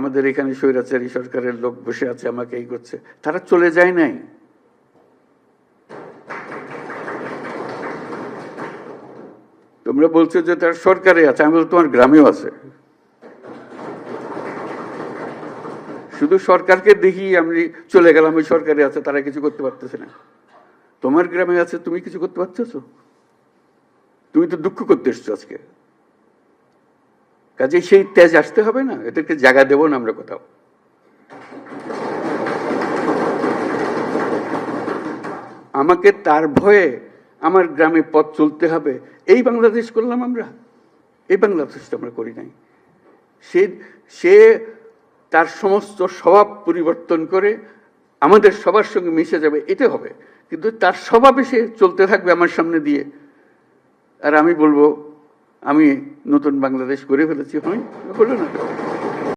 আমাদের এখানে স্বৈরাচারী সরকারের লোক বসে আছে, আমাকে এই করছে। তারা চলে যায় নাই। তোমরা বলছো যে তার সরকারে আছে, আমি তোমার গ্রামেও আছে। শুধু সরকারকে দেখি আমি চলে গেলাম, ওই সরকারে আছে, তারা কিছু করতে পারতেছে না। তোমার গ্রামে আছে, তুমি কিছু করতে পারতেছো? তুমি তো দুঃখ করতে এসছো আজকে। কাজে সেই তেজ আসতে হবে না, এদেরকে জায়গা দেবো না আমরা কোথাও। আমাকে তার ভয়ে আমার গ্রামে পথ চলতে হবে, এই বাংলাদেশ করলাম আমরা। এই বাংলাদেশটা আমরা করি নাই। সে সে তার সমস্ত স্বভাব পরিবর্তন করে আমাদের সবার সঙ্গে মিশে যাবে এটা হবে। কিন্তু তার স্বভাবে সে চলতে থাকবে আমার সামনে দিয়ে। আর আমি বলব আমি নতুন বাংলাদেশ করে ফেলেছি হয় হলো না।